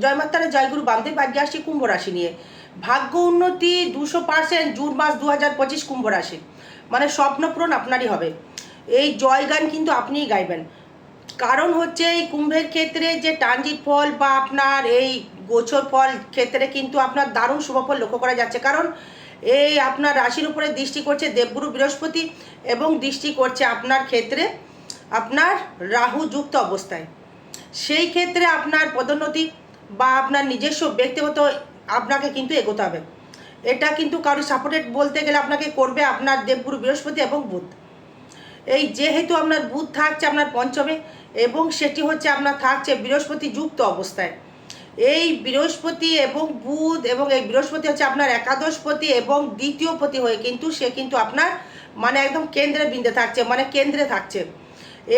জয় মাতারা জয়গুরু বামদেব আজকে আসছি কুম্ভ রাশি নিয়ে। ভাগ্য উন্নতি দুশো পার্সেন্ট জুন মাস দু হাজার পঁচিশ কুম্ভ রাশি। মানে স্বপ্নপূরণ আপনারই হবে। এই জয়গান কিন্তু আপনিই গাইবেন। কারণ হচ্ছে এই কুম্ভের ক্ষেত্রে যে ট্রানজিট ফল বা আপনার এই গোচর ফল ক্ষেত্রে কিন্তু আপনার দারুণ শুভফল লক্ষ্য করা যাচ্ছে। কারণ এই আপনার রাশির উপরে দৃষ্টি করছে দেবগুরু বৃহস্পতি এবং দৃষ্টি করছে আপনার ক্ষেত্রে আপনার রাহু যুক্ত অবস্থায়। সেই ক্ষেত্রে আপনার পদোন্নতি বা আপনার নিজস্ব ব্যক্তিগত আপনাকে কিন্তু এগোতে হবে। এটা কিন্তু কারও সাপোর্টেড বলতে গেলে আপনাকে করবে আপনার দেবগুরু বৃহস্পতি এবং বুধ। এই যেহেতু আপনার বুধ থাকছে আপনার পঞ্চমে এবং সেটি হচ্ছে আপনার থাকছে বৃহস্পতি যুক্ত অবস্থায়। এই বৃহস্পতি এবং বুধ এবং এই বৃহস্পতি হচ্ছে আপনার একাদশ একাদশপতি এবং দ্বিতীয় পতি হয়ে কিন্তু সে কিন্তু আপনার মানে একদম কেন্দ্রে বিন্দে থাকছে মানে কেন্দ্রে থাকছে।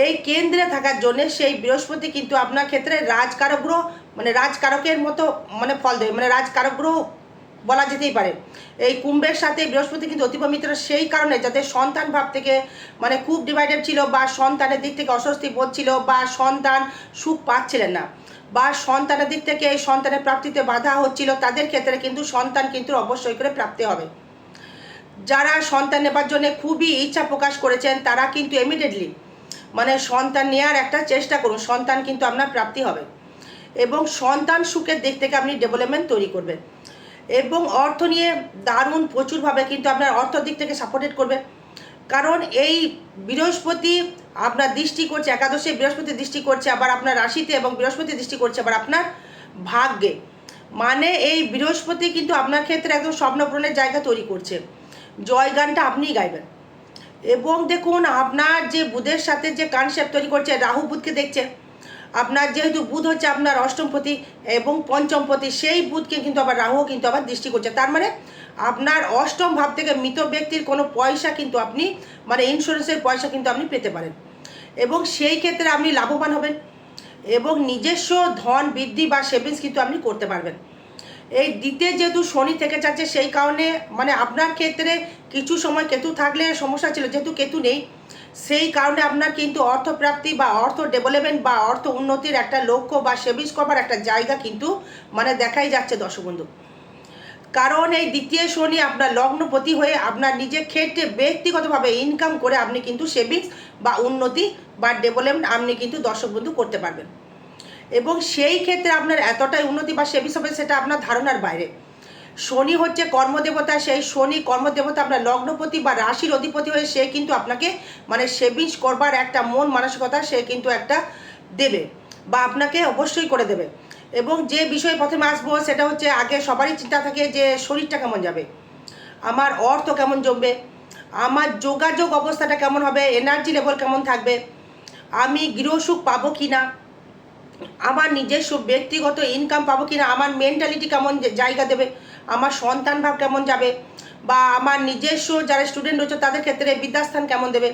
এই কেন্দ্রে থাকার জন্য সেই বৃহস্পতি কিন্তু আপনার ক্ষেত্রে রাজকারক গ্রহ মানে রাজকারকের মতো মানে ফল দেবে মানে রাজকারক গ্রহ বলা যেতেই পারে। এই কুম্ভের সাথে বৃহস্পতি কিন্তু অতিপ মিত্র সেই কারণে যাতে সন্তান ভাব থেকে মানে খুব ডিভাইডেড ছিল বা সন্তানের দিক থেকে অস্বস্তি বোধ বা সন্তান সুখ পাচ্ছিলেন না, বা সন্তানের দিক থেকে এই সন্তানের প্রাপ্তিতে বাধা হচ্ছিল, তাদের ক্ষেত্রে কিন্তু সন্তান কিন্তু অবশ্যই করে প্রাপ্তি হবে। যারা সন্তান নেবার জন্য খুবই ইচ্ছা প্রকাশ করেছেন, তারা কিন্তু ইমিডিয়েটলি মানে সন্তান নেওয়ার একটা চেষ্টা করুন, সন্তান কিন্তু আপনার প্রাপ্তি হবে। এবং সন্তান সুখের দিক থেকে আপনি ডেভেলপমেন্ট তৈরি করবেন। এবং অর্থ নিয়ে দারুণ প্রচুরভাবে কিন্তু আপনার অর্থ দিক থেকে সাপোর্টেড করবে। কারণ এই বৃহস্পতি আপনার দৃষ্টি করছে, একাদশে বৃহস্পতি দৃষ্টি করছে আবার আপনার রাশিতে এবং বৃহস্পতি দৃষ্টি করছে আবার আপনার ভাগ্যে। মানে এই বৃহস্পতি কিন্তু আপনার ক্ষেত্রে একদম স্বপ্নপূরণের জায়গা তৈরি করছে। জয় গানটা আপনিই গাইবেন। এবং দেখুন, আপনার যে বুধের সাথে যে কনসেপ্ট তৈরি করছে, রাহু বুধকে দেখছে। আপনার যেহেতু বুধ হচ্ছে আপনার অষ্টমপতি এবং পঞ্চমপতি সেই বুধকে কিন্তু আবার রাহু কিন্তু আবার দৃষ্টি করছে। তার মানে আপনার অষ্টম ভাব থেকে মৃত ব্যক্তির কোনো পয়সা কিন্তু আপনি মানে ইন্স্যুরেন্সের পয়সা কিন্তু আপনি পেতে পারেন। এবং সেই ক্ষেত্রে আপনি লাভবান হবেন এবং নিজস্ব ধন বৃদ্ধি বা সেভিংস কিন্তু আপনি করতে পারবেন। এই দ্বিতীয় যেহেতু শনি থেকে যাচ্ছে, সেই কারণে মানে আপনার ক্ষেত্রে কিছু সময় কেতু থাকলে সমস্যা ছিল, যেহেতু কেতু নেই সেই কারণে আপনার কিন্তু অর্থপ্রাপ্তি বা অর্থ ডেভেলপমেন্ট বা অর্থ উন্নতির একটা লক্ষ্য বা সেভিংস করবার একটা জায়গা কিন্তু মানে দেখাই যাচ্ছে দর্শক বন্ধু কারণ এই দ্বিতীয় শনি আপনার লগ্নপতি হয়ে আপনার নিজের ক্ষেত্রে ব্যক্তিগতভাবে ইনকাম করে আপনি কিন্তু সেভিংস বা উন্নতি বা ডেভেলপমেন্ট আপনি কিন্তু দর্শক বন্ধু করতে পারবেন। এবং সেই ক্ষেত্রে আপনার এতটাই উন্নতি বা সেভিংস হবে সেটা আপনার ধারণার বাইরে। শনি হচ্ছে কর্মদেবতা, সেই শনি কর্মদেবতা আপনার লগ্নপতি বা রাশির অধিপতি হয়ে সে কিন্তু আপনাকে মানে সেভিংস করবার একটা মন মানসিকতা সে কিন্তু একটা দেবে বা আপনাকে অবশ্যই করে দেবে। এবং যে বিষয়ে প্রথমে আসব সেটা হচ্ছে আগে সবারই চিন্তা থাকে যে শরীরটা কেমন যাবে, আমার অর্থ কেমন জমবে, আমার যোগাযোগ অবস্থাটা কেমন হবে এনার্জি লেভেল কেমন থাকবে, আমি গৃহসুখ পাবো কি না আমার নিজস্ব ব্যক্তিগত ইনকাম পাবো কিনা, আমার মেন্টালিটি কেমন জায়গা দেবে, আমার সন্তান ভাব কেমন যাবে, বা আমার নিজস্ব যারা স্টুডেন্ট রয়েছে তাদের ক্ষেত্রে বিদ্যাস্থান কেমন দেবে?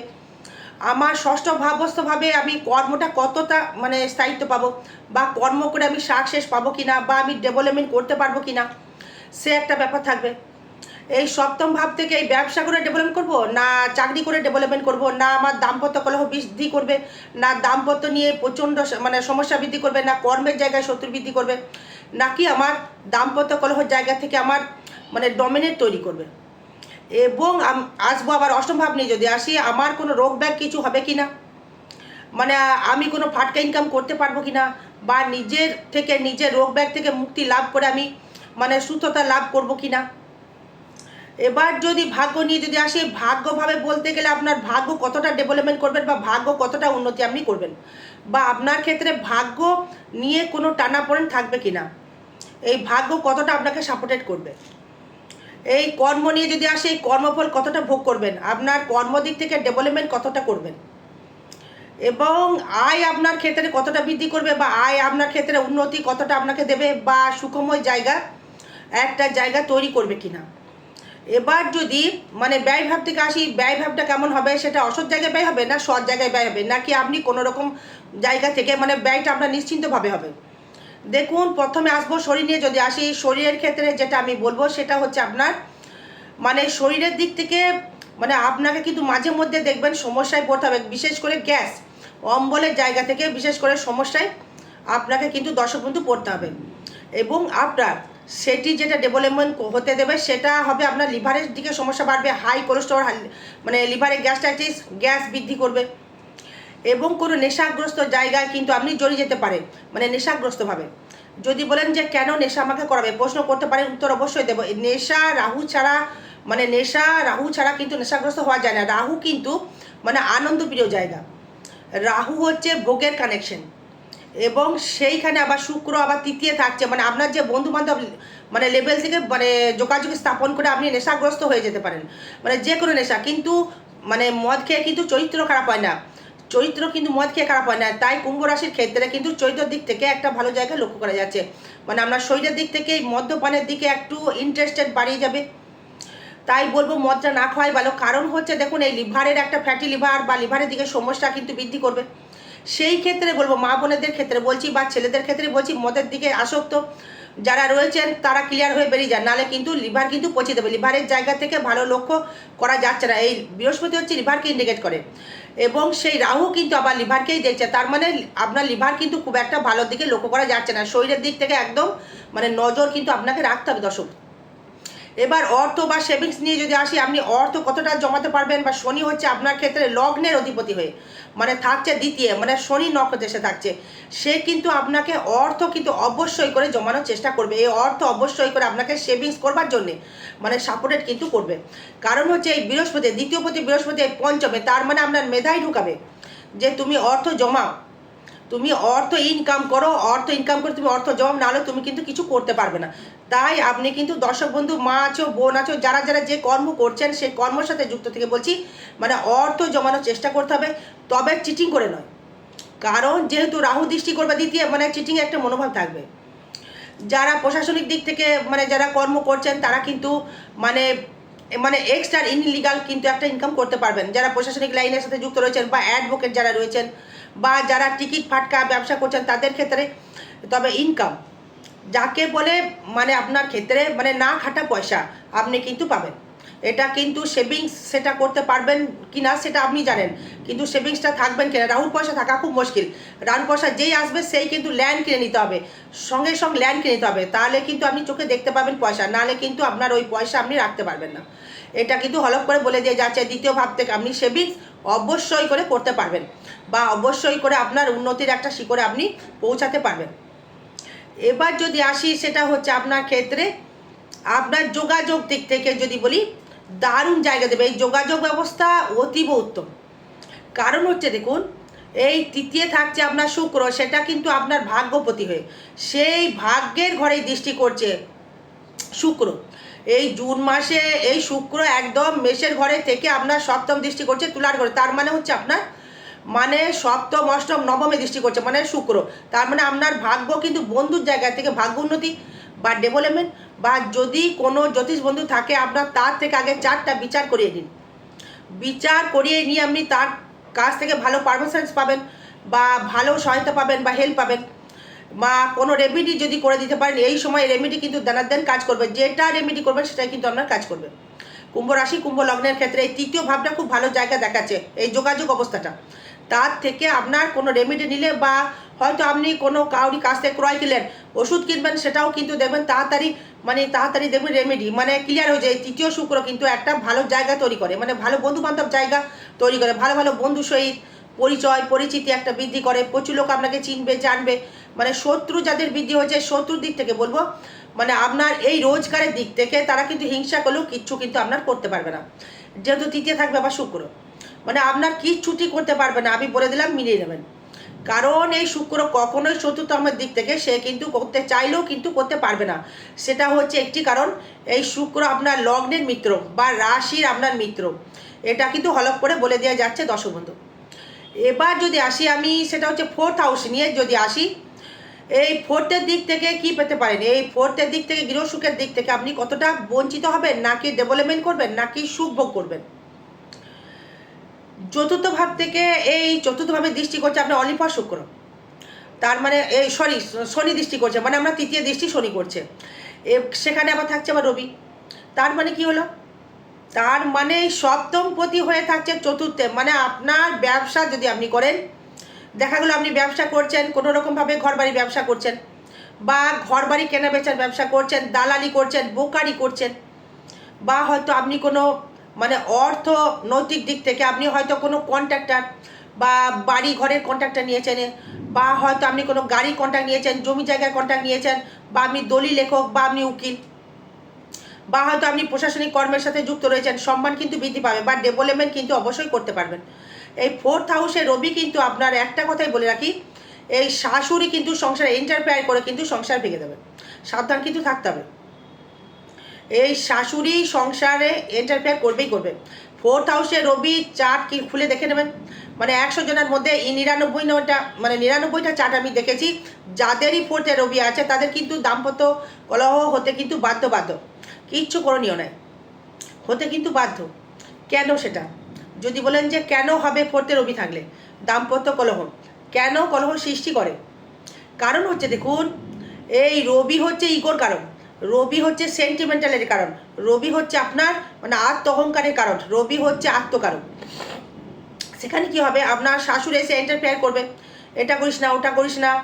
আমার ষষ্ঠ ভাবস্থভাবে আমি কর্মটা কতটা মানে স্থায়িত্ব পাবো, বা কর্ম করে আমি সাকসেস পাবো কিনা, বা আমি ডেভেলপমেন্ট করতে পারব কিনা, সে একটা ব্যাপার থাকবে। এই সপ্তম ভাব থেকে এই ব্যবসা করে ডেভেলপমেন্ট করব? না চাকরি করে ডেভেলপমেন্ট করব? না আমার দাম্পত্য কলহ বৃদ্ধি করবে? না দাম্পত্য নিয়ে প্রচণ্ড মানে সমস্যা বৃদ্ধি করবে? না কর্মের জায়গায় শত্রু বৃদ্ধি করবে? নাকি আমার দাম্পত্য কলহর জায়গা থেকে আমার মানে ডমিনেট তৈরি করবে? এবং আসব আবার অষ্টম ভাব নিয়ে যদি আসি, আমার কোনো রোগ ব্যাগ কিছু হবে কি না? মানে আমি কোনো ফাটকা ইনকাম করতে পারব কি না? বা নিজের থেকে নিজের রোগ ব্যাগ থেকে মুক্তি লাভ করে আমি মানে সুস্থতা লাভ করব কি না? এবার যদি ভাগ্য নিয়ে যদি আসে, ভাগ্যভাবে বলতে গেলে আপনার ভাগ্য কতটা ডেভেলপমেন্ট করবেন বা ভাগ্য কতটা উন্নতি আপনি করবেন? বা আপনার ক্ষেত্রে ভাগ্য নিয়ে কোনো টানাপোড়েন থাকবে কি না এই ভাগ্য কতটা আপনাকে সাপোর্টেড করবে? এই কর্ম নিয়ে যদি আসে, এই কর্মফল কতটা ভোগ করবেন? আপনার কর্মদিক থেকে ডেভেলপমেন্ট কতটা করবেন? এবং আয় আপনার ক্ষেত্রে কতটা বৃদ্ধি করবে বা আয় আপনার ক্ষেত্রে উন্নতি কতটা আপনাকে দেবে বা সুখময় জায়গা, একটা জায়গা তৈরি করবে কিনা? এবার যদি মানে ব্যয় ভাব থেকে আসি ব্যয় ভাবটা কেমন হবে? সেটা অসৎ জায়গায় ব্যয় হবে না সৎ জায়গায় ব্যয় হবে? নাকি আপনি কোনো রকম জায়গা থেকে মানে ব্যয়টা আপনার নিশ্চিন্তভাবে হবে? দেখুন, প্রথমে আসব শরীর নিয়ে যদি আসি, শরীরের ক্ষেত্রে যেটা আমি বলব, সেটা হচ্ছে আপনার মানে শরীরের দিক থেকে মানে আপনাকে কিন্তু মাঝে মধ্যে দেখবেন সমস্যায় পড়তে হবে, বিশেষ করে গ্যাস। অম্বলের জায়গা থেকে বিশেষ করে সমস্যায় আপনাকে কিন্তু দর্শক বন্ধু পড়তে হবে। এবং আপনার সেটি যেটা ডেভেলপমেন্ট হতে দেবে, সেটা হবে আপনার লিভারের দিকে সমস্যা বাড়বে হাই কোলেস্ট্রল মানে লিভারে গ্যাস্ট্রাইটিস গ্যাস বৃদ্ধি করবে। এবং কোনো নেশাগ্রস্ত জায়গায় কিন্তু আপনি জড়িয়ে যেতে পারে মানে নেশাগ্রস্তভাবে। যদি বলেন যে কেন নেশা আমাকে করাবে, প্রশ্ন করতে পারেন, উত্তর অবশ্যই দেবো। নেশা, রাহু ছাড়া মানে নেশা, রাহু ছাড়া কিন্তু নেশাগ্রস্ত হওয়া যায় না। রাহু কিন্তু মানে আনন্দপ্রিয় জায়গা। রাহু হচ্ছে ভোগের কানেকশন এবং সেইখানে আবার শুক্র আবার তৃতীয় থাকছে। মানে আপনার যে বন্ধু বান্ধব মানে লেভেল থেকে মানে যোগাযোগ স্থাপন করে আপনি নেশাগ্রস্ত হয়ে যেতে পারেন। মানে যে কোনো নেশা। কিন্তু মানে মদ খেয়ে কিন্তু চরিত্র খারাপ হয় না। চরিত্র কিন্তু মদ খেয়ে খারাপ হয় না। তাই কুম্ভ রাশির ক্ষেত্রে কিন্তু চরিত্রের দিক থেকে একটা ভালো জায়গা লক্ষ্য করা যাচ্ছে। মানে আপনার শরীরের দিক থেকে মদ্যপানের দিকে একটু ইন্টারেস্টেড বাড়িয়ে যাবে। তাই বলব মদটা না খাওয়াই ভালো। কারণ হচ্ছে দেখুন, এই লিভারের একটা ফ্যাটি লিভার বা লিভারের দিকে সমস্যা কিন্তু বৃদ্ধি করবে। সেই ক্ষেত্রে বলব, মা বোনেদের ক্ষেত্রে বলছি বা ছেলেদের ক্ষেত্রে বলছি, মদের দিকে আসক্ত যারা রয়েছেন, তারা ক্লিয়ার হয়ে বেরিয়ে যান। নাহলে কিন্তু লিভার কিন্তু পচে দেবে। লিভারের জায়গা থেকে ভালো লক্ষ্য করা যাচ্ছে না। এই বৃহস্পতি হচ্ছে লিভারকে ইন্ডিকেট করে। এবং সেই রাহু কিন্তু আবার লিভারকেই দেখছে, তার মানে আপনার লিভার কিন্তু খুব একটা ভালো দিকে লক্ষ্য করা যাচ্ছে না। শরীরের দিক থেকে একদম মানে নজর কিন্তু আপনাকে রাখতে হবে দর্শক। এবার অর্থ বা সেভিংস নিয়ে যদি আসি, আপনি অর্থ কতটা জমাতে পারবেন বা শনি হচ্ছে আপনার ক্ষেত্রে লগ্নের অধিপতি হয়ে মানে থাকছে দ্বিতীয় মানে শনি নক্ষত্রে এসে থাকছে, সে কিন্তু আপনাকে অর্থ কিন্তু অবশ্যই করে জমানোর চেষ্টা করবে। এই অর্থ অবশ্যই করে আপনাকে সেভিংস করবার জন্যে মানে সাপোর্টেড কিন্তু করবে। কারণ হচ্ছে এই বৃহস্পতি, দ্বিতীয় প্রতি বৃহস্পতি এই পঞ্চমে, তার মানে আপনার মেধাই ঢুকাবে। যে তুমি অর্থ জমাও তুমি অর্থ ইনকাম করো, অর্থ ইনকাম করে তুমি অর্থ জমা নাহলে তুমি কিন্তু কিছু করতে পারবে না। তাই আপনি কিন্তু দর্শক বন্ধু, মা আছো, বোন আছো, যারা যারা যে কর্ম করছেন, সেই কর্মের সাথে যুক্ত থেকে বলছি মানে অর্থ জমানোর চেষ্টা করতে হবে, তবে চিটিং করে নয়। কারণ যেহেতু রাহু দৃষ্টি করবে দ্বিতীয় মানে চিটিং একটা মনোভাব থাকবে। যারা প্রশাসনিক দিক থেকে মানে যারা কর্ম করছেন, তারা কিন্তু মানে মানে এক্সট্রা ইনলিগাল কিন্তু একটা ইনকাম করতে পারবেন। যারা প্রশাসনিক লাইনের সাথে যুক্ত রয়েছেন বা অ্যাডভোকেট যারা রয়েছেন বা যারা টিকিট ফাটকা ব্যবসা করছেন, তাদের ক্ষেত্রে তবে ইনকাম যাকে বলে মানে আপনার ক্ষেত্রে মানে না খাটা পয়সা আপনি কিন্তু পাবেন। এটা কিন্তু সেভিংস সেটা করতে পারবেন কি না সেটা আপনি জানেন। কিন্তু সেভিংসটা থাকবেন কিনা? রাহুল পয়সা থাকা খুব মুশকিল। রাহুল পয়সা যেই আসবে সেই কিন্তু ল্যান্ড কিনে নিতে হবে। সঙ্গে সঙ্গে ল্যান্ড কিনে নিতে হবে। তাহলে কিন্তু আপনি চোখে দেখতে পাবেন পয়সা। নাহলে কিন্তু আপনার ওই পয়সা আপনি রাখতে পারবেন না। এটা কিন্তু হলপ করে বলে দিয়ে যাচ্ছে দ্বিতীয় ভাব থেকে। আপনি সেভিংস অবশ্যই করে করতে পারবেন বা অবশ্যই করে আপনার উন্নতির একটা শিকড়ে আপনি পৌঁছাতে পারবেন। এবার যদি আসি, সেটা হচ্ছে আপনার ক্ষেত্রে আপনার যোগাযোগ দিক থেকে যদি বলি দারুণ জায়গা দেবে। এই যোগাযোগ ব্যবস্থা অতীব উত্তম। কারণ হচ্ছে দেখুন, এই তৃতীয় থাকছে আপনার শুক্র, সেটা কিন্তু আপনার ভাগ্যপতি হয়ে। সেই ভাগ্যের ঘরেই দৃষ্টি করছে শুক্র। এই জুন মাসে এই শুক্র একদম মেষের ঘরে থেকে আপনার সপ্তম দৃষ্টি করছে তুলার ঘরে। তার মানে হচ্ছে আপনার মানে সপ্তম, অষ্টম, নবমে দৃষ্টি করছে মানে শুক্র। তার মানে আপনার ভাগ্য কিন্তু বন্ধুর জায়গা থেকে ভাগ্য উন্নতি। বা ডেভেলপমেন্ট বা যদি কোনো জ্যোতিষ বন্ধু থাকে, আপনার তার থেকে আগে চারটা বিচার করিয়ে দিন। বিচার করিয়ে নিয়ে আপনি তার কাছ থেকে ভালো পারমিশনস পাবেন বা ভালো সহায়তা পাবেন বা হেল্প পাবেন। বা কোনো রেমেডি যদি করে দিতে পারেন, এই সময় রেমেডি কিন্তু দেনার দেন কাজ করবে। যেটা রেমেডি করবেন, সেটাই কিন্তু আপনার কাজ করবে। কুম্ভ রাশি, কুম্ভ লগ্নের ক্ষেত্রে এই তৃতীয় ভাবটা খুব ভালো জায়গা দেখাচ্ছে, এই যোগাযোগ অবস্থাটা। তার থেকে আপনার কোনো রেমেডি নিলে বা হয়তো আপনি কোনো কাউরি কাছ থেকে ক্রয় কিনলেন, ওষুধ কিনবেন সেটাও কিন্তু দেখবেন তাড়াতাড়ি মানে তাড়াতাড়ি দেখবেন রেমেডি মানে ক্লিয়ার হয়ে যায়। তৃতীয় শুক্র কিন্তু একটা ভালো জায়গা তৈরি করে মানে ভালো বন্ধু বান্ধব জায়গা তৈরি করে, ভালো ভালো বন্ধু সহিত পরিচয়, পরিচিতি একটা বৃদ্ধি করে। প্রচুর লোক আপনাকে চিনবে, জানবে। মানে শত্রু যাদের বৃদ্ধি হয়েছে, শত্রুর দিক থেকে বলব মানে আপনার এই রোজগারের দিক থেকে তারা কিন্তু হিংসা করলেও কিচ্ছু কিন্তু আপনার করতে পারবে না। যেহেতু তৃতীয় থাকবে আবার শুক্র। মানে আপনার কি ছুটি করতে পারবে না, আমি বলে দিলাম, মিলিয়ে নেবেন। কারণ এই শুক্র কখনোই চতুর্থমের দিক থেকে সে কিন্তু করতে চাইলেও কিন্তু করতে পারবে না। সেটা হচ্ছে একটি কারণ, এই শুক্র আপনার লগ্নের মিত্র বা রাশির আপনার মিত্র। এটা কিন্তু হলক করে বলে দেওয়া যাচ্ছে দর্শক বন্ধু। এবার যদি আসি আমি, সেটা হচ্ছে ফোর্থ হাউস নিয়ে যদি আসি, এই ফোর্থের দিক থেকে কি পেতে পারেন? এই ফোর্থের দিক থেকে গৃহসুখের দিক থেকে আপনি কতটা বঞ্চিত হবেন? নাকি ডেভেলপমেন্ট করবেন? নাকি সুখ ভোগ করবেন? চতুর্থ ভাব থেকে এই চতুর্থ ভাবে দৃষ্টি করছে আপনার অলিফা শুক্র। তার মানে এই সরি শনি দৃষ্টি করছে মানে আমরা তৃতীয় দৃষ্টি শনি করছে। এ সেখানে আবার থাকছে আবার রবি। তার মানে কি হলো? তার মানে সপ্তম পতি হয়ে থাকছে চতুর্থে মানে আপনার ব্যবসা যদি আপনি করেন, দেখা গেলো আপনি ব্যবসা করছেন, কোনো রকমভাবে ঘর বাড়ি ব্যবসা করছেন, বা ঘর বাড়ি কেনা বেচার ব্যবসা করছেন, দালালি করছেন, বোকারি করছেন, বা হয়তো আপনি কোনো মানে অর্থ নৈতিক দিক থেকে আপনি হয়তো কোনো কন্ট্রাক্টার বা বাড়ি ঘরের কন্ট্রাক্টর নিয়েছেন, বা হয়তো আপনি কোনো গাড়ি কন্ট্রাক্ট নিয়েছেন, জমি জায়গার কন্ট্রাক্ট নিয়েছেন, বা আপনি দলিল লেখক, বা আপনি উকিল, বা হয়তো আপনি প্রশাসনিক কর্মের সাথে যুক্ত রয়েছেন, সম্মান কিন্তু বৃদ্ধি পাবে, বা ডেভেলপমেন্ট কিন্তু অবশ্যই করতে পারবেন। এই ফোর্থ হাউসে রবি কিন্তু আপনার একটা কথাই বলে রাখি, এই শাশুড়ি কিন্তু সংসারে ইন্টারফেয়ার করে কিন্তু সংসার ভেঙে দেবে, সাবধান কিন্তু থাকতে হবে। এই শাশুড়ি সংসারে ইন্টারফেয়ার করবেই করবে। ফোর্থ হাউসে রবি চার্ট কি খুলে দেখে নেবেন। মানে একশো জনের মধ্যে এই নিরানব্বই নটা মানে নিরানব্বইটা চার্ট আমি দেখেছি। যাদেরই ফোর্থে রবি আছে, তাদের কিন্তু দাম্পত্য কলহ হতে কিন্তু বাধ্য বাধ্য। কিচ্ছু করণীয় নয় হতে কিন্তু বাধ্য। কেন সেটা? যদি বলেন যে কেন হবে ফোর্থে রবি থাকলে? দাম্পত্য কলহ। কেন কলহ সৃষ্টি করে? কারণ হচ্ছে দেখুন, এই রবি হচ্ছে ইগোর কারণ। রবি হচ্ছে সেন্টিমেন্টালের কারণ। রবি হচ্ছে আপনার মানে আত্ম অহংকারের কারণ। রবি হচ্ছে আত্মকারণ সেখানে কি হবে? আপনার শাশুড়ি এসে এন্টারফেয়ার করবে। এটা করিস না, ওটা করিস না।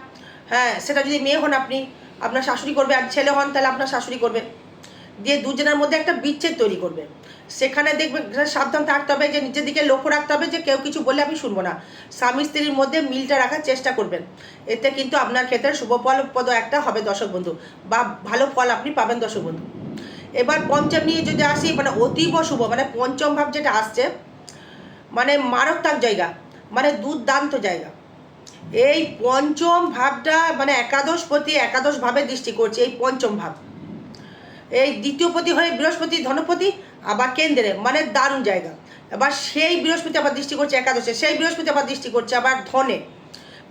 হ্যাঁ সেটা যদি মেয়ে হন আপনি, আপনার শাশুড়ি করবে। আর ছেলে হন, তাহলে আপনার শাশুড়ি করবে। দিয়ে দুজনের মধ্যে একটা বিচ্ছেদ তৈরি করবে। সেখানে দেখবে সাবধান থাকতে হবে, যে নিজের দিকে লক্ষ্য রাখতে হবে, যে কেউ কিছু বললে আমি শুনব না। স্বামী স্ত্রীর মধ্যে মিলটা রাখার চেষ্টা করবেন। এতে কিন্তু আপনার ক্ষেত্রে শুভ ফলপ্রদ একটা হবে দর্শক বন্ধু, বা ভালো ফল আপনি পাবেন দর্শক বন্ধু। এবার পঞ্চম নিয়ে যদি আসি মানে অতীব শুভ মানে পঞ্চম ভাব যেটা আসছে মানে মারাত্মক জায়গা মানে দুর্দান্ত জায়গা। এই পঞ্চম ভাবটা মানে একাদশ প্রতি একাদশ ভাবে দৃষ্টি করছে, এই পঞ্চম ভাব। এই দ্বিতীয় পতি হয়ে বৃহস্পতি, ধনপতি, আবার কেন্দ্রে মানে দারুণ জায়গা। এবার সেই বৃহস্পতি আবার দৃষ্টি করছে একাদশে, সেই বৃহস্পতি আবার দৃষ্টি করছে আবার ধনে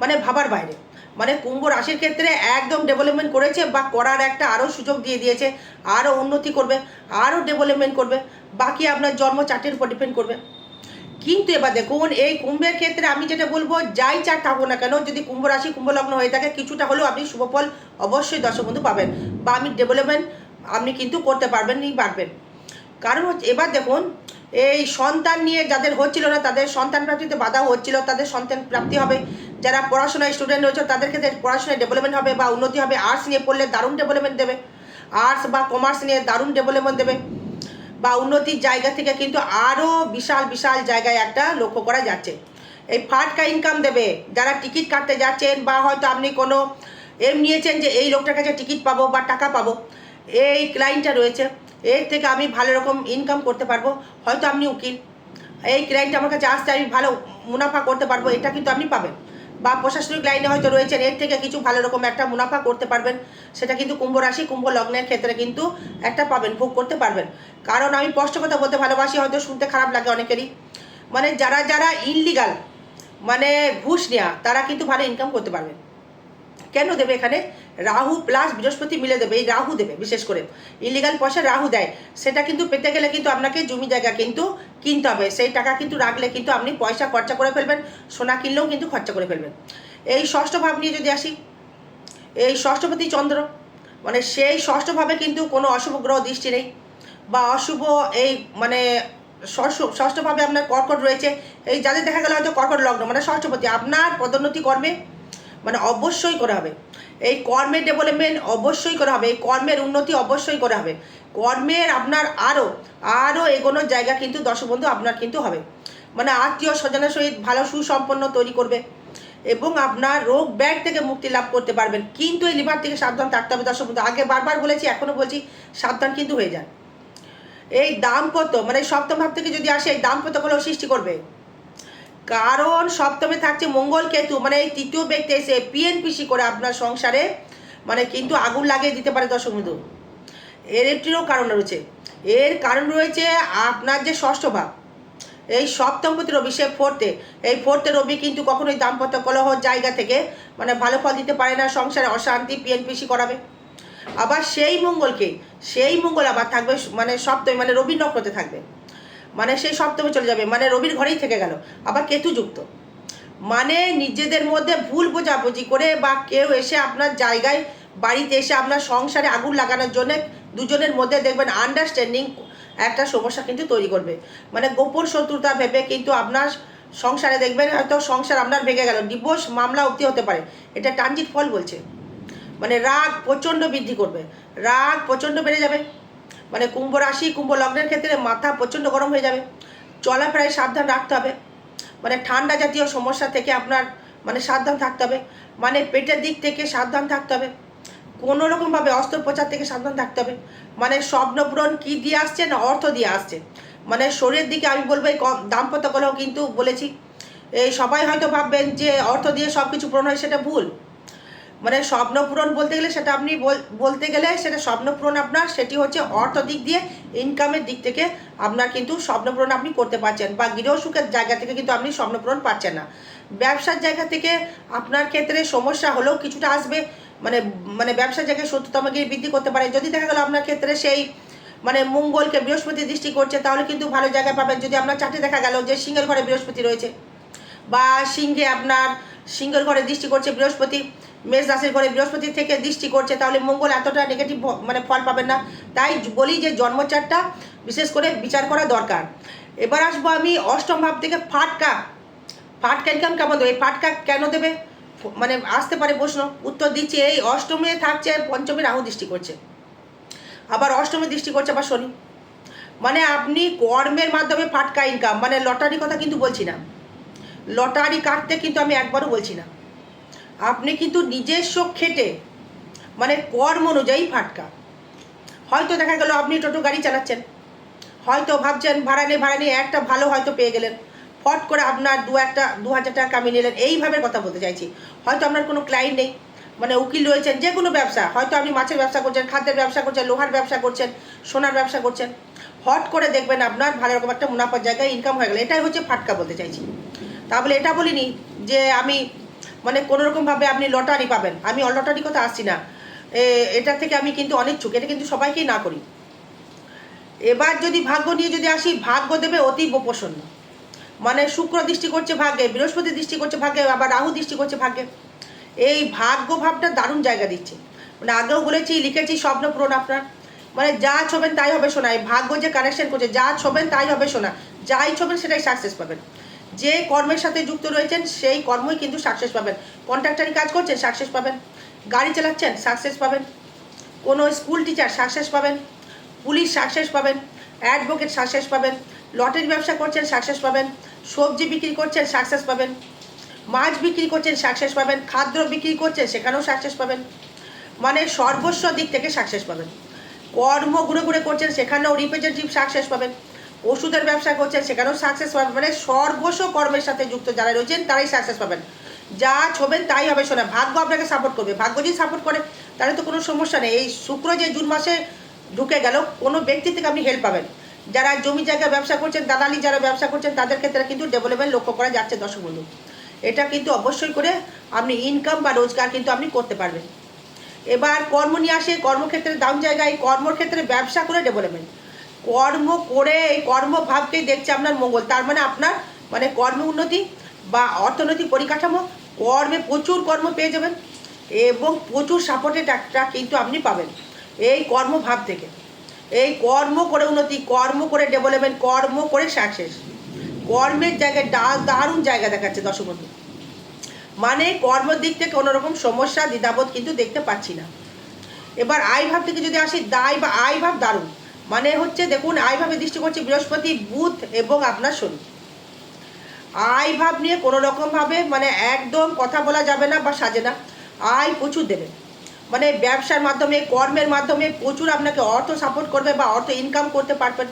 মানে ভাবার বাইরে। মানে কুম্ভ রাশির ক্ষেত্রে একদম ডেভেলপমেন্ট করেছে বা করার একটা আরও সুযোগ দিয়ে দিয়েছে আরও উন্নতি করবে আরও ডেভেলপমেন্ট করবে, বাকি আপনার জন্ম চার্টের উপর ডিপেন্ড করবে। কিন্তু এবার দেখুন, এই কুম্ভের ক্ষেত্রে আমি যেটা বলব, যাই চার থাকব না কেন, যদি কুম্ভ রাশি কুম্ভ লগ্ন হয়ে থাকে, কিছুটা হলেও আপনি শুভফল অবশ্যই দর্শক বন্ধু পাবেন। বা আমি ডেভেলপমেন্ট আপনি কিন্তু করতে পারবেন নি, পারবেন। কারণ হচ্ছে, এবার দেখুন, এই সন্তান নিয়ে যাদের হচ্ছিল না, তাদের সন্তান প্রাপ্তিতে বাধা হচ্ছিল, তাদের সন্তান প্রাপ্তি হবে। যারা পড়াশোনায় স্টুডেন্ট রয়েছে, তাদের ক্ষেত্রে পড়াশোনায় ডেভেলপমেন্ট হবে বা উন্নতি হবে। আর্টস নিয়ে পড়লে দারুণ ডেভেলপমেন্ট দেবে। আর্টস বা কমার্স নিয়ে দারুণ ডেভেলপমেন্ট দেবে। বা উন্নতির জায়গা থেকে কিন্তু আরও বিশাল বিশাল জায়গায় একটা লক্ষ্য করা যাচ্ছে। এই ফাটকা ইনকাম দেবে। যারা টিকিট কাটতে যাচ্ছেন বা হয়তো আপনি কোনো এম নিয়েছেন যে এই লোকটার কাছে টিকিট পাবো বা টাকা পাবো এই ক্লায়েন্টটা রয়েছে, এর থেকে আমি ভালো রকম ইনকাম করতে পারব, হয়তো আপনি উকিল। এই ক্লায়েন্ট আমার কাছে আসতে আমি ভালো মুনাফা করতে পারব, এটা কিন্তু আপনি পাবেন। বা প্রশাসনিক লাইনে হয়তো রয়েছেন, এর থেকে কিছু ভালো রকম একটা মুনাফা করতে পারবেন। সেটা কিন্তু কুম্ভ রাশি, কুম্ভ লগ্নের ক্ষেত্রে কিন্তু একটা পাবেন, ভোগ করতে পারবেন। কারণ আমি স্পষ্ট কথা বলতে ভালোবাসি, হয়তো শুনতে খারাপ লাগে অনেকেরই। মানে যারা যারা ইনলিগাল মানে ঘুষ নেওয়া তারা কিন্তু ভালো ইনকাম করতে পারবেন। কেন দেবে এখানে? রাহু প্লাস বৃহস্পতি মিলে দেবে, এই রাহু দেবে, বিশেষ করে। ইলিগাল পয়সা রাহু দেয়। সেটা কিন্তু পেতে গেলে কিন্তু আপনাকে জমি জায়গা কিন্তু কিনতে হবে। সেই টাকা কিন্তু রাখলে কিন্তু আপনি পয়সা খরচা করে ফেলবেন, সোনা কিনলেও কিন্তু খরচা করে ফেলবেন। এই ষষ্ঠ ভাব নিয়ে যদি আসি, এই ষষ্ঠপতি চন্দ্র মানে সেই ষষ্ঠভাবে কিন্তু কোনো অশুভ গ্রহ দৃষ্টি নেই বা অশুভ এই মানে ষষ্ঠ ষষ্ঠভাবে আপনার কর্কট রয়েছে। এই যাদের দেখা গেল হয়তো কর্কট লগ্ন মানে ষষ্ঠপতি, আপনার পদোন্নতি কর্মে মানে অবশ্যই করা হবে। এই কর্মের ডেভেলপমেন্ট অবশ্যই করা হবে, এই কর্মের উন্নতি অবশ্যই করা হবে। কর্মের আপনার আরও আরও এগোনোর জায়গা কিন্তু দর্শক বন্ধু আপনার কিন্তু হবে। মানে আত্মীয় স্বজনের সহিত ভালো সুসম্পন্ন তৈরি করবে এবং আপনার রোগ ব্যাগ থেকে মুক্তি লাভ করতে পারবেন। কিন্তু এই লিভার থেকে সাবধান থাকতে হবে দর্শক বন্ধু। আগে বারবার বলেছি এখনও বলছি, সাবধান কিন্তু হয়ে যান এই দাম্পত্য মানে সপ্তম ভাব থেকে যদি আসে, এই দাম্পত্যগুলো সৃষ্টি করবে। কারণ সপ্তমে থাকছে মঙ্গল কেতু মানে এই তৃতীয় ব্যক্তি এসে পিএনপিসি করে আপনার সংসারে মানে কিন্তু আগুন লাগিয়ে দিতে পারে বন্ধু। এর একটিরও কারণ রয়েছে। এর কারণ রয়েছে আপনার যে ষষ্ঠ ভাব। এই সপ্তমপতি রবি, সে ফোর্থে এই ফোর্থে রবি কিন্তু কখনোই দাম্পত্য কলহ জায়গা থেকে মানে ভালো ফল দিতে পারে না, সংসারে অশান্তি পিএনপিসি করাবে। আবার সেই মঙ্গলকে, সেই মঙ্গল আবার থাকবে মানে সপ্তমী মানে রবি নক্ষত্রে থাকবে। মানে সেই সপ্তমে চলে যাবে মানে রবির ঘরেই থেকে গেল। আবার কেতু যুক্ত। মানে নিজেদের মধ্যে ভুল বোঝাবুঝি করে বা কেউ এসে আপনার জায়গায়, বাড়িতে এসে আপনার সংসারে আগুন লাগানোর জন্য দুজনের মধ্যে দেখবেন আন্ডারস্ট্যান্ডিং একটা সমস্যা কিন্তু তৈরি করবে। মানে গোপন শত্রুতা ভেবে কিন্তু আপনার সংসারে দেখবেন হয়তো সংসার আপনার ভেঙে গেল ডিভোর্স মামলা অবধি হতে পারে। এটা ট্রানজিট ফল বলছে। মানে রাগ প্রচণ্ড বৃদ্ধি করবে। রাগ প্রচণ্ড বেড়ে যাবে। মানে কুম্ভ রাশি, কুম্ভ লগ্নের ক্ষেত্রে মাথা প্রচণ্ড গরম হয়ে যাবে। চলাফেরায় সাবধান রাখতে হবে। মানে ঠান্ডা জাতীয় সমস্যা থেকে আপনার মানে সাবধান থাকতে হবে। মানে পেটের দিক থেকে সাবধান থাকতে হবে। কোনো রকমভাবে অস্ত্রোপচার থেকে সাবধান থাকতে হবে। মানে স্বপ্নপূরণ কী দিয়ে আসছে না অর্থ দিয়ে আসছে? মানে শরীরের দিকে আমি বলব এই কম দাম্পত্য কলহ কিন্তু বলেছি। এই সবাই হয়তো ভাববেন যে অর্থ দিয়ে সব কিছু পূরণ হয়, সেটা ভুল। মানে স্বপ্নপূরণ বলতে গেলে সেটা আপনি বল- বলতে গেলে সেটা স্বপ্নপূরণ আপনার, সেটি হচ্ছে অর্থ দিক দিয়ে ইনকামের দিক থেকে আপনার কিন্তু স্বপ্নপূরণ আপনি করতে পারছেন বা গৃহ সুখের জায়গা থেকে কিন্তু আপনি স্বপ্নপূরণ পাচ্ছেন না। ব্যবসার জায়গা থেকে আপনার ক্ষেত্রে সমস্যা হলেও কিছুটা আসবে মানে মানে ব্যবসার জায়গায় সত্যতম গিয়ে বৃদ্ধি করতে পারে। যদি দেখা গেলো আপনার ক্ষেত্রে সেই মানে মঙ্গলকে বৃহস্পতি দৃষ্টি করছে, তাহলে কিন্তু ভালো জায়গায় পাবেন। যদি আপনার চারটে দেখা গেল যে সিংহের ঘরে বৃহস্পতি রয়েছে বা সিংহে আপনার সিংহের ঘরে দৃষ্টি করছে বৃহস্পতি মেষ রাশির ঘরে বৃহস্পতি থেকে দৃষ্টি করছে, তাহলে মঙ্গল এতটা নেগেটিভ মানে ফল পাবেন না। তাই বলি যে জন্মচারটা বিশেষ করে বিচার করা দরকার। এবার আসব আমি অষ্টম ভাব থেকে ফাটকা। ফাটকা ইনকাম কেমন দেবে? ফাটকা কেন দেবে? মানে আসতে পারে প্রশ্ন। উত্তর দিচ্ছি এই অষ্টমে থাকছে, পঞ্চমী রাহু দৃষ্টি করছে। আবার অষ্টমী দৃষ্টি করছে আবার শনি। মানে আপনি কর্মের মাধ্যমে ফাটকা ইনকাম মানে লটারি কথা কিন্তু বলছি না। লটারি কাটতে কিন্তু আমি একবারও বলছি না। আপনি কিন্তু নিজস্ব খেটে মানে কর্ম অনুযায়ী ফাটকা। হয়তো দেখা গেল আপনি টোটো গাড়ি চালাচ্ছেন। হয়তো ভাবছেন, ভাড়া নেই ভাড়া নেই একটা ভালো হয়তো পেয়ে গেলেন। ফট করে আপনার দু একটা, দু হাজার টাকা কামিয়ে নিলেন। এইভাবে কথা বলতে চাইছি। হয়তো আপনার কোনো ক্লায়েন্ট নেই মানে উকিল রয়েছেন, যে কোনো ব্যবসা। হয়তো আপনি মাছের ব্যবসা করছেন, খাদ্যের ব্যবসা করছেন, লোহার ব্যবসা করছেন, সোনার ব্যবসা করছেন। হট করে দেখবেন আপনার ভালো রকম একটা মুনাফার জায়গায় ইনকাম হয়ে গেল। এটাই হচ্ছে ফাটকা বলতে চাইছি। তাহলে এটা বলিনি যে আমি মানে কোনো রকমভাবে আপনি লটারি পাবেন। আমি লটারি কথা আসছি না। এটা থেকে আমি কিন্তু অনেক চুক, এটা কিন্তু সবাইকেই না করি। এবার যদি ভাগ্য নিয়ে যদি আসি, ভাগ্য দেবে অতীব প্রসন্ন মানে শুক্র দৃষ্টি করছে ভাগ্যে, বৃহস্পতি দৃষ্টি করছে ভাগ্যে, আবার রাহু দৃষ্টি করছে ভাগ্যে। এই ভাগ্য ভাবটা দারুণ জায়গা দিচ্ছে। মানে আগেও বলেছি, লিখেছি স্বপ্ন পূরণ আপনার। মানে যা ছবেন তাই হবে শোনা এই ভাগ্য যে কানেকশন করছে, যা ছবেন তাই হবে শোনা যাই ছবেন সেটাই সাকসেস পাবেন। যে কর্মের সাথে যুক্ত রয়েছেন সেই কর্মই কিন্তু সাকসেস পাবেন কন্ট্রাক্টারি কাজ করছেন সাকসেস পাবেন গাড়ি চালাচ্ছেন সাকসেস পাবেন কোনো স্কুল টিচার সাকসেস পাবেন পুলিশ সাকসেস পাবেন অ্যাডভোকেট সাকসেস পাবেন লটারি ব্যবসা করছেন সাকসেস পাবেন সবজি বিক্রি করছেন সাকসেস পাবেন মাছ বিক্রি করছেন সাকসেস পাবেন খাদ্য বিক্রি করছেন সেখানেও সাকসেস পাবেন মানে সর্বস্ব দিক থেকে সাকসেস পাবেন কর্ম ঘুরে ঘুরে করছেন সেখানেও রিপ্রেজেন্টেটিভ সাকসেস পাবেন ওষুধের ব্যবসা করছেন, সেখানেও সাকসেস পাবেন মানে সর্বস্ব কর্মের সাথে যুক্ত যারা রয়েছেন, তারাই সাকসেস পাবেন। যা ছবেন তাই হবে শোনা ভাগ্য আপনাকে সাপোর্ট করবে। ভাগ্য যদি সাপোর্ট করে, তাহলে তো কোনো সমস্যা নেই। এই শুক্র যে জুন মাসে ঢুকে গেল, কোনো ব্যক্তি থেকে আপনি হেল্প পাবেন। যারা জমি জায়গা ব্যবসা করছেন, দালালি যারা ব্যবসা করছেন, তাদের ক্ষেত্রে কিন্তু ডেভেলপমেন্ট লক্ষ্য করা যাচ্ছে, দর্শক বন্ধু। এটা কিন্তু অবশ্যই করে আপনি ইনকাম বা রোজগার কিন্তু আপনি করতে পারবেন। এবার কর্ম নিয়ে আসে, কর্মক্ষেত্রে দাম জায়গায়, কর্মক্ষেত্রে ব্যবসা করে ডেভেলপমেন্ট কর্ম করে, এই কর্মভাবকেই দেখছে আপনার মঙ্গল। তার মানে আপনার মানে কর্ম উন্নতি বা অর্থনৈতিক পরিকাঠামো, কর্মে প্রচুর কর্ম পেয়ে যাবেন এবং প্রচুর সাপোর্টেড একটা কিন্তু আপনি পাবেন। এই কর্মভাব থেকে। এই কর্ম করে উন্নতি, কর্ম করে ডেভেলপমেন্ট কর্ম করে সাকসেস কর্মের জায়গায় ডা- দারুণ জায়গা দেখাচ্ছে দর্শক বন্ধু মানে কর্মের দিক থেকে কোনো রকম সমস্যা, দ্বিধাবোধ কিন্তু দেখতে পাচ্ছি না। এবার আয় ভাব থেকে যদি আসি, দায় বা আয় ভাব দারুণ। মানে হচ্ছে দেখুন আয় ভাবে দৃষ্টি করছে বৃহস্পতি, বুধ এবং আপনার শনি। আয় ভাব নিয়ে কোনো রকমভাবে মানে একদম কথা বলা যাবে না বা সাজে না। আয় প্রচুর দেবে। মানে ব্যবসার মাধ্যমে, কর্মের মাধ্যমে প্রচুর আপনাকে অর্থ সাপোর্ট করবে বা অর্থ ইনকাম করতে পারবেন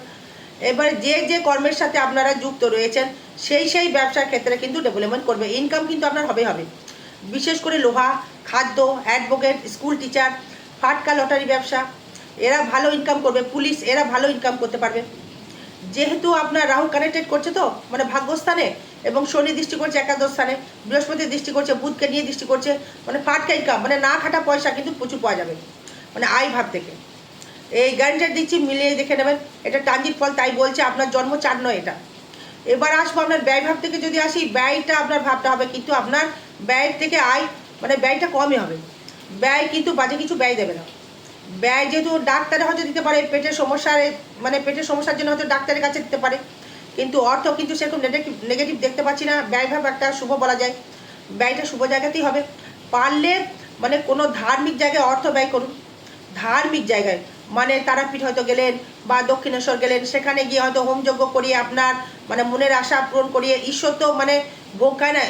এবার যে যে কর্মের সাথে আপনারা যুক্ত রয়েছেন, সেই সেই ব্যবসার ক্ষেত্রে কিন্তু ডেভেলপমেন্ট করবে। ইনকাম কিন্তু আপনার হবে হবে। বিশেষ করে লোহা, খাদ্য অ্যাডভোকেট স্কুল টিচার ফাটকা লটারি ব্যবসা এরা ভালো ইনকাম করবে, পুলিশ এরা ভালো ইনকাম করতে পারবে। যেহেতু আপনার রাহু কানেক্টেড করছে তো মানে ভাগ্যস্থানে, এবং শনি দৃষ্টি করছে একাদশ স্থানে, বৃহস্পতি দৃষ্টি করছে, বুধকে নিয়ে দৃষ্টি করছে মানে ফাটকা ইনকাম মানে না খাটা পয়সা কিন্তু প্রচুর পাওয়া যাবে মানে আয় ভাব থেকে। এই গ্যারান্টার দিচ্ছি, মিলিয়ে দেখে নেবেন, এটা ট্রানজিট ফল তাই বলছে, আপনার জন্ম চার নয় এটা। এবার আসব আপনার ব্যয় ভাব থেকে যদি আসি, ব্যয়টা আপনার ভাবটা হবে, কিন্তু আপনার ব্যয়ের থেকে আয় মানে ব্যয়টা কমই হবে। ব্যয় কিন্তু বাজে কিছু ব্যয় দেবে না। ব্যয় যেহেতু ডাক্তারে হয়তো দিতে পারে, পেটের সমস্যার মানে পেটের সমস্যার জন্য হয়তো ডাক্তারের কাছে দিতে পারে। কিন্তু অর্থ কিন্তু সেরকম নেগেটিভ নেগেটিভ দেখতে পাচ্ছি না। ব্যয়ভাব একটা শুভ বলা যায়। ব্যয়টা শুভ জায়গাতেই হবে। পারলে মানে কোনো ধার্মিক জায়গায় অর্থ ব্যয় করুন। ধার্মিক জায়গায়। মানে তারাপীঠ হয়তো গেলেন বা দক্ষিণেশ্বর গেলেন, সেখানে গিয়ে হয়তো হোমযজ্ঞ করিয়ে আপনার মানে মনের আশা পূরণ করিয়ে, ঈশ্বর তো মানে খায় না।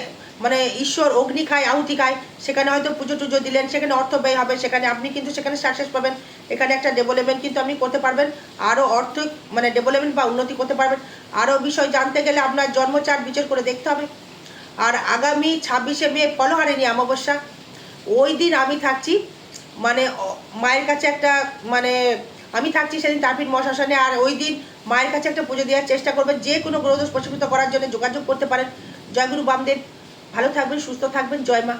মানে ঈশ্বর অগ্নি খায়, আহুতি খায়, সেখানে হয়তো পুজো টুজো দিলেন, সেখানে অর্থ ব্যয় হবে, সেখানে আপনি কিন্তু সেখানে সাকসেস পাবেন। এখানে একটা ডেভেলপমেন্ট কিন্তু আপনি করতে পারবেন আরও অর্থ মানে ডেভেলপমেন্ট বা উন্নতি করতে পারবেন। আরও বিষয় জানতে গেলে আপনার জন্মচার বিচার করে দেখতে হবে। আর আগামী ছাব্বিশে মে ফলহারিণী অমাবস্যা, ওই দিন আমি থাকছি মানে মায়ের কাছে একটা মানে আমি থাকছি সেদিন তারপীঠ মশাসনে আর ওই দিন মায়ের কাছে একটা পুজো দেওয়ার চেষ্টা করবেন, যে কোনো গ্রহদোষ প্রশমিত করার জন্য যোগাযোগ করতে পারেন। জয়গুরু বামদেব ভালো থাকবেন সুস্থ থাকবেন। জয় মা।